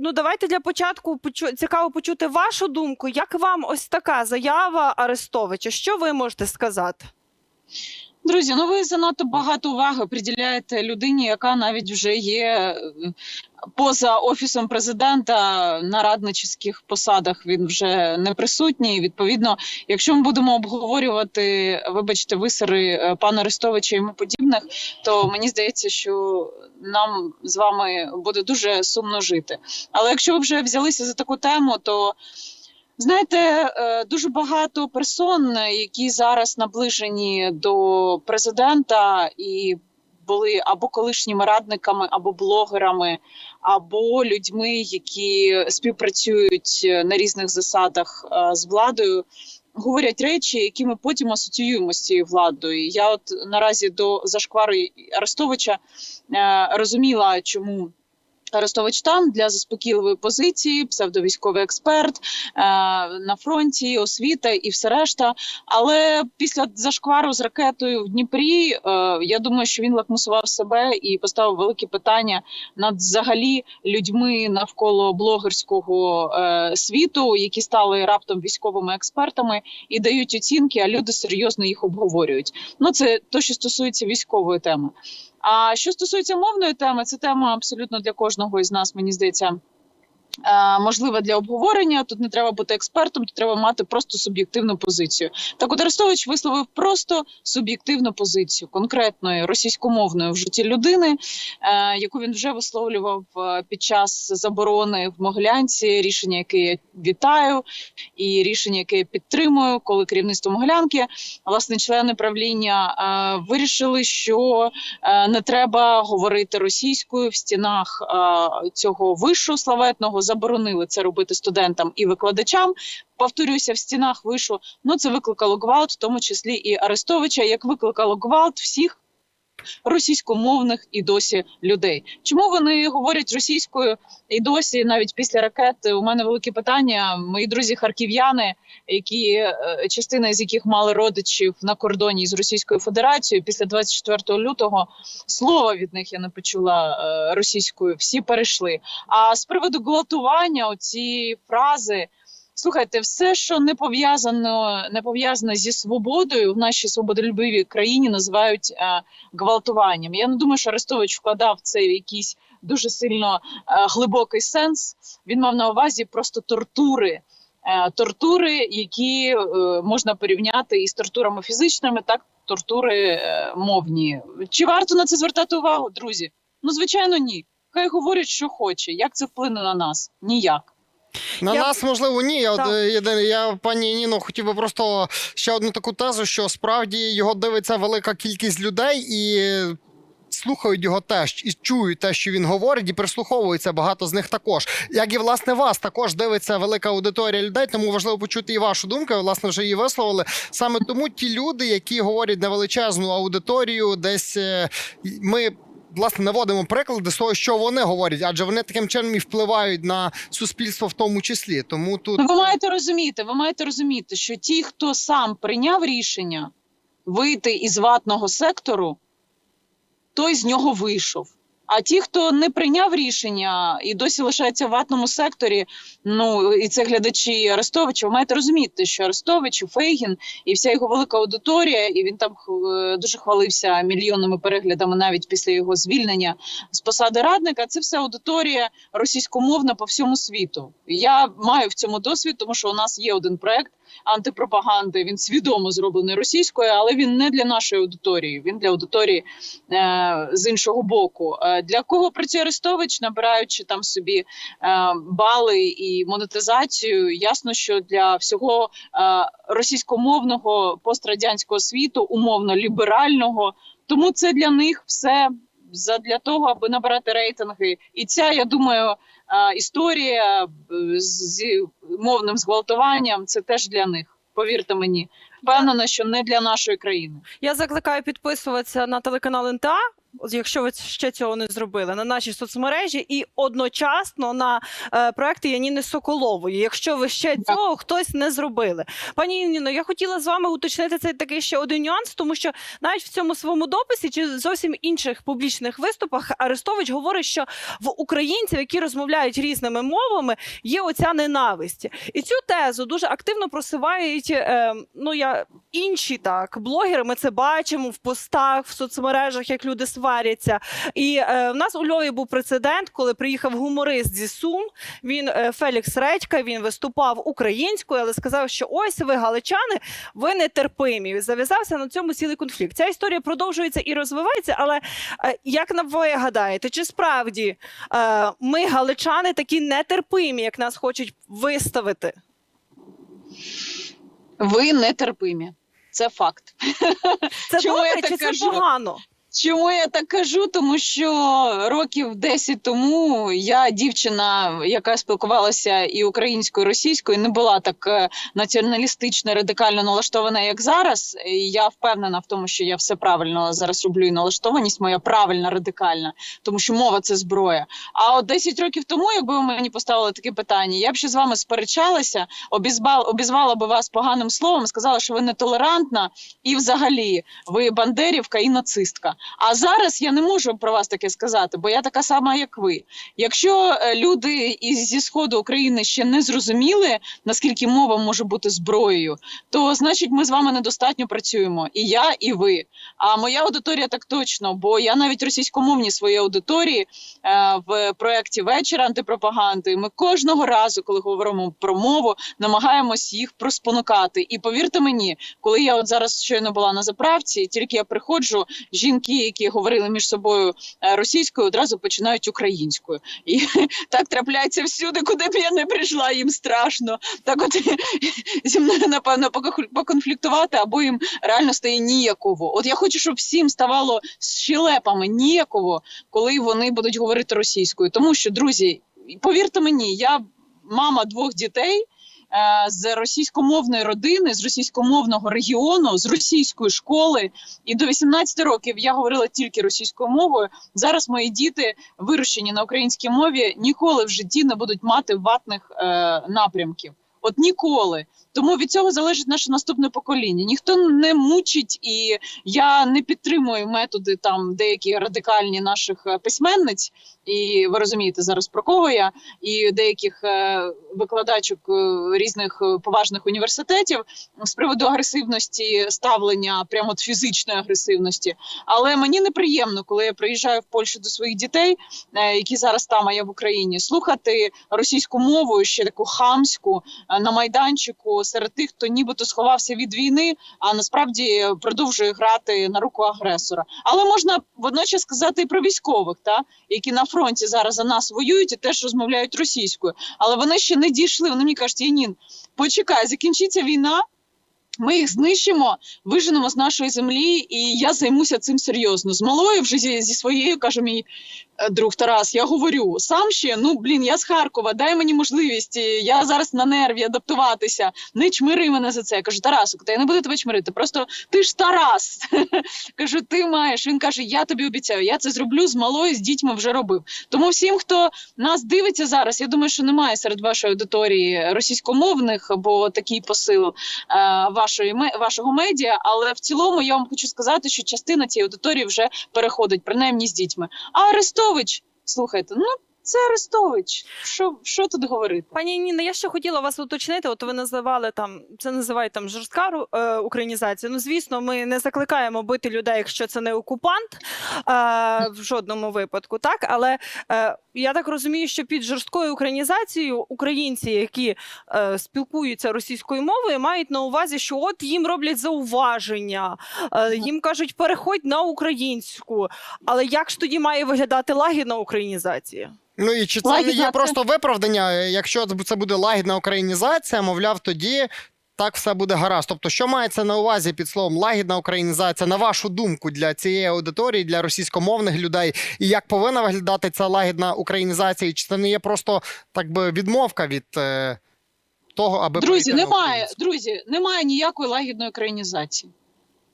ну давайте для початку почу... цікаво почути вашу думку. Як вам ось така заява Арестовича? Що ви можете сказати? Друзі, ну ви занадто багато уваги приділяєте людині, яка навіть вже є е, поза офісом президента на раднических посадах. Він вже не присутній. Відповідно, якщо ми будемо обговорювати, вибачте, висери е, пана Арестовича і йому подібних, то мені здається, що нам з вами буде дуже сумно жити. Але якщо ви вже взялися за таку тему, то Знаєте, е, дуже багато персон, які зараз наближені до президента і були або колишніми радниками, або блогерами, або людьми, які співпрацюють на різних засадах е, з владою. Говорять речі, які ми потім асоціюємо з цією владою. Я, от наразі до зашквару Арестовича е, розуміла, чому Арестович там для заспокійливої позиції, псевдовійськовий експерт е, на фронті, освіта і все решта. Але після зашквару з ракетою в Дніпрі, е, я думаю, що він лакмусував себе і поставив великі питання над взагалі людьми навколо блогерського е, світу, які стали раптом військовими експертами і дають оцінки, а люди серйозно їх обговорюють. Ну це то, що стосується військової теми. А що стосується мовної теми, це тема абсолютно для кожного із нас, мені здається. Е, Можлива для обговорення, тут не треба бути експертом, тут треба мати просто суб'єктивну позицію. Так от Арестович висловив просто суб'єктивну позицію конкретної російськомовної в житті людини, е, яку він вже висловлював е, під час заборони в Могилянці. Рішення, яке я вітаю, і рішення, яке я підтримую, коли керівництво Могилянки, власне, члени правління вирішили, що не треба говорити російською в стінах цього вишу славетного. Заборонили це робити студентам і викладачам. Повторюся, в стінах вишу. Ну це викликало гвалт, в тому числі і Арестовича, як викликало гвалт всіх. Російськомовних і досі людей. Чому вони говорять російською і досі, навіть після ракет, у мене велике питання. Мої друзі харків'яни, які е, частина з яких мали родичів на кордоні з Російською Федерацією, після 24 лютого слова від них я не почула е, російською. Всі перейшли. А з приводу гвалтування, оці фрази. Слухайте, все, що не пов'язано, не пов'язане зі свободою в нашій свободолюбивій країні, називають е, гвалтуванням. Я не думаю, що Арестович вкладав в якийсь дуже сильно е, глибокий сенс. Він мав на увазі просто тортури. Е, тортури, які е, можна порівняти із тортурами фізичними, так тортури е, мовні. Чи варто на це звертати увагу, друзі? Ну звичайно, ні. Хай говорять, що хоче. Як це вплине на нас? Ніяк. На Я- нас можливо ні. Я, Так. е, я пані Ніно хотів би просто ще одну таку тезу, що справді його дивиться велика кількість людей і. Слухають його теж і чують те, що він говорить, і прислуховуються багато з них також. Як і власне вас також дивиться велика аудиторія людей, тому важливо почути і вашу думку. Ви, власне, вже її висловили. Саме тому ті люди, які говорять на величезну аудиторію, десь е, ми власне наводимо приклади з того, що вони говорять, адже вони таким чином і впливають на суспільство в тому числі. Тому тут Ну, ви маєте розуміти, ви маєте розуміти, що ті, хто сам прийняв рішення вийти із ватного сектору, той з нього вийшов. А ті, хто не прийняв рішення і досі лишається в ватному секторі, ну і це глядачі Арестовича, ви маєте розуміти, що Арестович, Фейгін і вся його велика аудиторія, і він там е, дуже хвалився мільйонними переглядами навіть після його звільнення з посади радника. Це все аудиторія російськомовна по всьому світу. Я маю в цьому досвід, тому що у нас є один проект антипропаганди. Він свідомо зроблений російською, але він не для нашої аудиторії. Він для аудиторії е, з іншого боку. Е, для кого працює Арестович, набираючи там собі е, бали і монетизацію, ясно, що для всього е, російськомовного пострадянського світу, умовно ліберального, тому це для них все. Для того, аби набирати рейтинги, і ця, я думаю, історія е, з мовним зґвалтуванням це теж для них. Повірте мені, впевнена, що не для нашої країни. Я закликаю підписуватися на телеканал НТА. Якщо ви ще цього не зробили, на наші соцмережі і одночасно на е, проекти Яніни Соколової, якщо ви ще Так. цього хтось не зробили. Пані Ніно, я хотіла з вами уточнити цей такий ще один нюанс, тому що навіть в цьому своєму дописі чи зовсім інших публічних виступах Арестович говорить, що в українців, які розмовляють різними мовами, є оця ненависть. І цю тезу дуже активно просувають е, ну я інші так блогери. Ми це бачимо в постах, в соцмережах, як люди сваряться. І е, в нас у Львові був прецедент, коли приїхав гуморист зі Сум. Він е, Фелікс Редька. Він виступав українською, але сказав, що ось ви галичани, ви нетерпимі. Зав'язався на цьому цілий конфлікт. Ця історія продовжується і розвивається. Але е, як на ви гадаєте, чи справді е, ми галичани такі нетерпимі, як нас хочуть виставити? Ви нетерпимі. Це факт. Це Чому я добре так чи це погано? Чому я так кажу? Тому що років 10 тому я дівчина, яка спілкувалася і українською, і російською, не була так е, націоналістично радикально налаштована, як зараз. Я впевнена в тому, що я все правильно зараз роблю, і налаштованість моя правильна, радикальна, тому що мова це зброя. А от 10 років тому, якби ви мені поставили таке питання, я б ще з вами сперечалася, обізвала, обізвала би вас поганим словом, сказала, що ви нетолерантна, і взагалі ви бандерівка і нацистка. А зараз я не можу про вас таке сказати, бо я така сама, як ви. Якщо е, люди із зі сходу України ще не зрозуміли, наскільки мова може бути зброєю, то значить ми з вами недостатньо працюємо. І я, і ви. А моя аудиторія так точно, бо я навіть російськомовні свої аудиторії е, в проєкті вечір антипропаганди. Ми кожного разу, коли говоримо про мову, намагаємось їх проспонукати. І повірте мені, коли я от зараз щойно була на заправці, тільки я приходжу, жінки, які говорили між собою е, російською, одразу починають українською. І так трапляється всюди, куди б я не прийшла, їм страшно. Так от зі мною напевно поконфлі- поконфліктувати, або їм реально стає ніяково. От я хочу, щоб всім ставало щелепами ніяково, коли вони будуть говорити російською. Тому що, друзі, повірте мені, я мама двох дітей. Е, З російськомовної родини, з російськомовного регіону, з російської школи, і до 18 років я говорила тільки російською мовою. Зараз мої діти, вирощені на українській мові, ніколи в житті не будуть мати ватних е, напрямків. От ніколи. Тому від цього залежить наше наступне покоління. Ніхто не мучить, і я не підтримую методи там деякі радикальні наших е, письменниць. І ви розумієте зараз про кого я, і деяких е, викладачок е, різних е, поважних університетів з приводу агресивності ставлення, прямо от фізичної агресивності. Але мені неприємно, коли я приїжджаю в Польщу до своїх дітей, які зараз там, а я в Україні, слухати російську мову ще таку хамську на майданчику серед тих, хто нібито сховався від війни, а насправді продовжує грати на руку агресора. Але можна водночас сказати і про військових, та які на фронті зараз за нас воюють і теж розмовляють російською. Але вони ще не дійшли. Вони мені кажуть, Янін, почекай, закінчиться війна. Ми їх знищимо, виженемо з нашої землі, і я займуся цим серйозно. З малою вже зі, зі своєю каже мій е, друг Тарас. Я говорю сам ще. Ну блін, я з Харкова, дай мені можливість. е, Я зараз на нерві адаптуватися. Не чмири мене за це. Я кажу, Тарасу, та я не буду тебе чмирити. Просто ти ж Тарас. кажу, ти маєш. Він каже: Я тобі обіцяю, я це зроблю з малою, з дітьми вже робив. Тому всім, хто нас дивиться зараз, я думаю, що немає серед вашої аудиторії російськомовних, бо такий посил е, вашої вашого медіа. Але в цілому я вам хочу сказати, що частина цієї аудиторії вже переходить, принаймні з дітьми. А Арестович, слухайте, ну це Арестович. Що, що тут говорити? Пані Ніна, я ще хотіла вас уточнити. От ви називали там це називають там жорстка е, українізація. Ну звісно, ми не закликаємо бити людей, якщо це не окупант е, в жодному випадку. Так, але е, я так розумію, що під жорсткою українізацією українці, які е, спілкуються російською мовою, мають на увазі, що от їм роблять зауваження, е, їм кажуть, переходь на українську. Але як ж тоді має виглядати лагідна українізація? Ну і чи це не є просто виправдання? Якщо це буде лагідна українізація, мовляв, тоді так все буде гаразд. Тобто, що мається на увазі під словом лагідна українізація, на вашу думку, для цієї аудиторії, для російськомовних людей, і як повинна виглядати ця лагідна українізація? І чи це не є просто так би відмовка від е, того, аби Друзі, немає, друзі, немає ніякої лагідної українізації.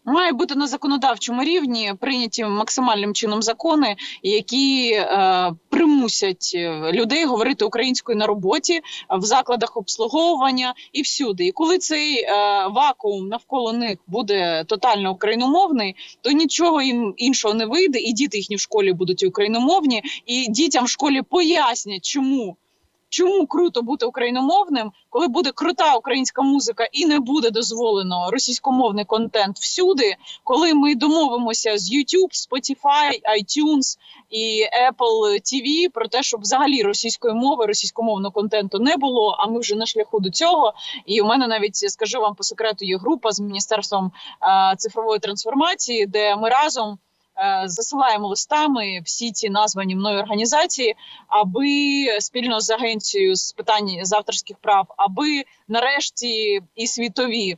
Має бути на законодавчому рівні прийняті максимальним чином закони, які е, примусять е, людей говорити українською на роботі, в закладах обслуговування і всюди. І коли цей е, вакуум навколо них буде тотально україномовний, то нічого їм іншого не вийде, і діти їхні в школі будуть україномовні, і дітям в школі пояснять, чому. Чому круто бути україномовним, коли буде крута українська музика і не буде дозволено російськомовний контент всюди, коли ми домовимося з YouTube, Spotify, iTunes і Apple TV про те, щоб взагалі російської мови, російськомовного контенту не було. А ми вже на шляху до цього. І у мене навіть скажу вам по секрету є група з міністерством е, цифрової трансформації, де ми разом. Е, Засилаємо листами всі ці названі мною організації, аби спільно з агенцією з питань з авторських прав, аби нарешті і світові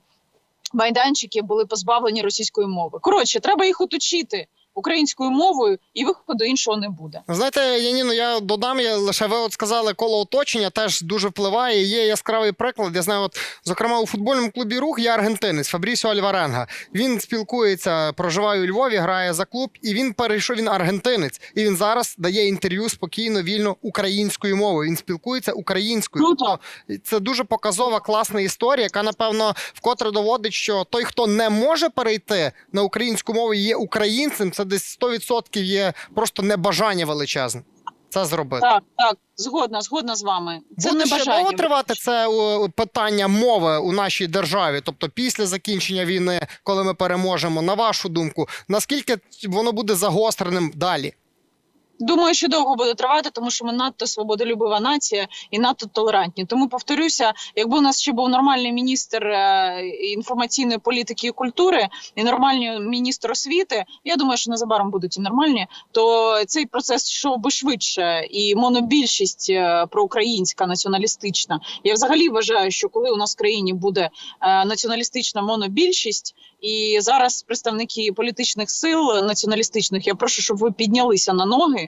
майданчики були позбавлені російської мови. Коротше, треба їх оточити українською мовою, і виходу іншого не буде. Ну, Знаєте, Яніно, я додам, я лише ви от сказали, коло оточення теж дуже впливає. Є яскравий приклад. Я знаю, от зокрема у футбольному клубі рух є аргентинець Фабрісіо Альваренга. Він спілкується, проживає у Львові, грає за клуб, і він перейшов. Він аргентинець, і він зараз дає інтерв'ю спокійно, вільно українською мовою. Він спілкується українською. Круто. Тобто це дуже показова, класна історія, яка напевно вкотре доводить, що той, хто не може перейти на українську мову, і є українцем. Це десь 100% є просто небажання величезне. Це зробити. Так, так, згодна, згодна з вами. Це Буде ще довго тривати це питання мови у нашій державі, тобто після закінчення війни, коли ми переможемо, на вашу думку, наскільки воно буде загостреним далі? Думаю, що довго буде тривати, тому що ми надто свободолюбива нація і надто толерантні. Тому повторюся, якби у нас ще був нормальний міністр е, інформаційної політики і культури і нормальний міністр освіти, я думаю, що незабаром будуть і нормальні, то цей процес йшов би швидше. І монобільшість е, проукраїнська націоналістична. Я взагалі вважаю, що коли у нас в країні буде е, націоналістична монобільшість, і зараз представники політичних сил націоналістичних, я прошу, щоб ви піднялися на ноги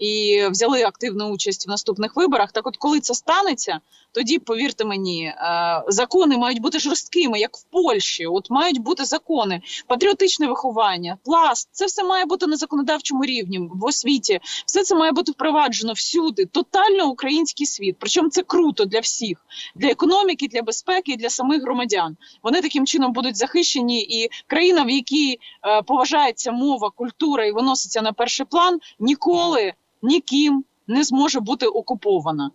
і взяли активну участь в наступних виборах. Так, от коли це станеться, тоді повірте мені, е, закони мають бути жорсткими, як в Польщі. От мають бути закони, патріотичне виховання, пласт. Це все має бути на законодавчому рівні в освіті. Все це має бути впроваджено всюди. Тотально український світ. Причому це круто для всіх, для економіки, для безпеки, для самих громадян. Вони таким чином будуть захищені, і країна, в якій е, поважається мова, культура і виноситься на перший план, ніколи ніким не зможе бути окупована.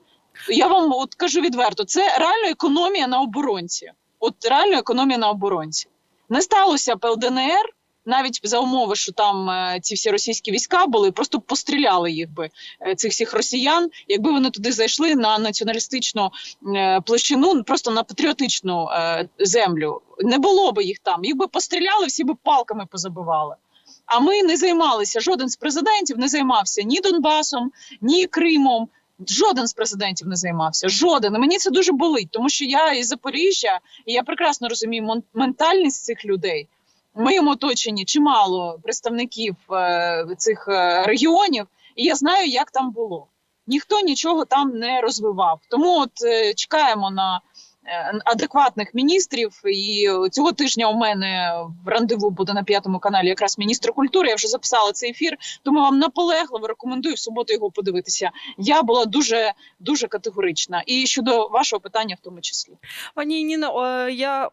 Я вам от кажу відверто, це реально економія на оборонці. От реально економія на оборонці. Не сталося б ЛДНР, навіть за умови, що там е, ці всі російські війська були, просто постріляли їх би е, цих всіх росіян, якби вони туди зайшли на націоналістичну е, площину, просто на патріотичну землю. Не було би їх там. Їх би постріляли, всі би палками позабивали. А ми не займалися. Жоден з президентів не займався ні Донбасом, ні Кримом. Жоден з президентів не займався. Жоден. І мені це дуже болить, тому що я із Запоріжжя, і я прекрасно розумію ментальність цих людей. В моєму оточенні чимало представників е, цих е, регіонів, і я знаю, як там було. Ніхто нічого там не розвивав. Тому от е, чекаємо на адекватних міністрів. І цього тижня у мене в рандеву буде на п'ятому каналі якраз міністр культури. Я вже записала цей ефір. Тому вам наполегливо рекомендую в суботу його подивитися. Я була дуже дуже категорична. І щодо вашого питання, в тому числі. Пані Ніно, е, я.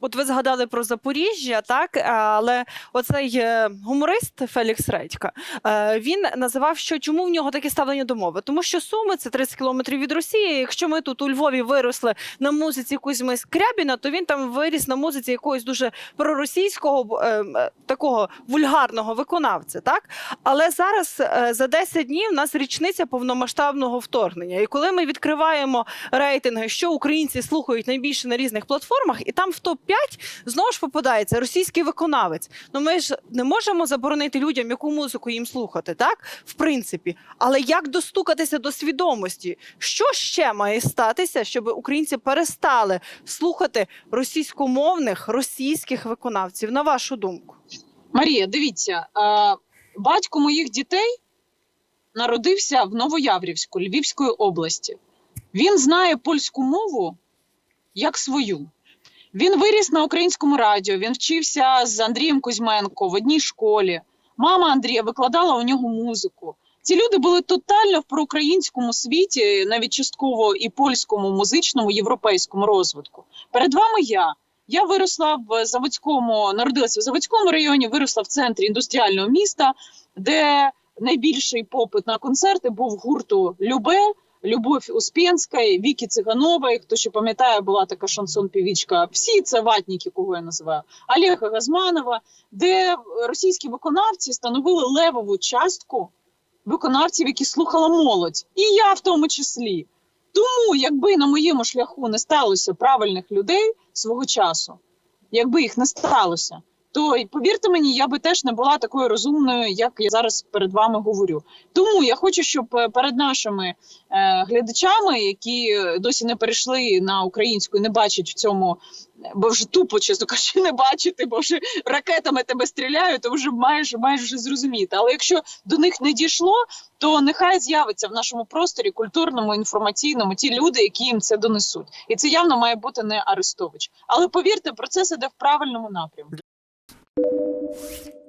От ви згадали про Запоріжжя, так але оцей е, гуморист Фелікс Редька е, він називав, що чому в нього таке ставлення до мови? Тому що Суми це 30 кілометрів від Росії. Якщо ми тут у Львові виросли на музиці Кузьми Скрябіна, то він там виріс на музиці якогось дуже проросійського е, такого вульгарного виконавця. Так але зараз за 10 днів у нас річниця повномасштабного вторгнення. І коли ми відкриваємо рейтинги, що українці слухають найбільше на різних платформах, і там в топ 5 знову ж попадається російський виконавець. Ну ми ж не можемо заборонити людям, яку музику їм слухати, так в принципі. Але як достукатися до свідомості? Що ще має статися, щоб українці перестали слухати російськомовних російських виконавців? На вашу думку? Марія, дивіться, батько моїх дітей народився в Новояврівську Львівської області. Він знає польську мову як свою. Він виріс на українському радіо. Він вчився з Андрієм Кузьменко в одній школі. Мама Андрія викладала у нього музику. Ці люди були тотально в проукраїнському світі, навіть частково і польському, музичному, європейському розвитку. Перед вами я. Я виросла в Заводському, народилася в Заводському районі, виросла в центрі індустріального міста, де найбільший попит на концерти був гурту Любе, Любов Успенська, Вікі Циганової. Хто ще пам'ятає, була така шансон-півічка. Всі це ватніки, кого я називаю, Олега Газманова, де російські виконавці становили левову частку виконавців, які слухала молодь, і я в тому числі. Тому, якби на моєму шляху не сталося правильних людей свого часу, якби їх не сталося, то повірте мені, я би теж не була такою розумною, як я зараз перед вами говорю. Тому я хочу, щоб е, перед нашими е, глядачами, які досі не перейшли на українську не бачать в цьому, бо вже тупо, чесно кажучи, не бачити, бо вже ракетами тебе стріляють, то вже майже вже зрозуміти. Але якщо до них не дійшло, то нехай з'явиться в нашому просторі культурному, інформаційному ті люди, які їм це донесуть. І це явно має бути не Арестович. Але повірте, процес іде в правильному напрямку. Thank you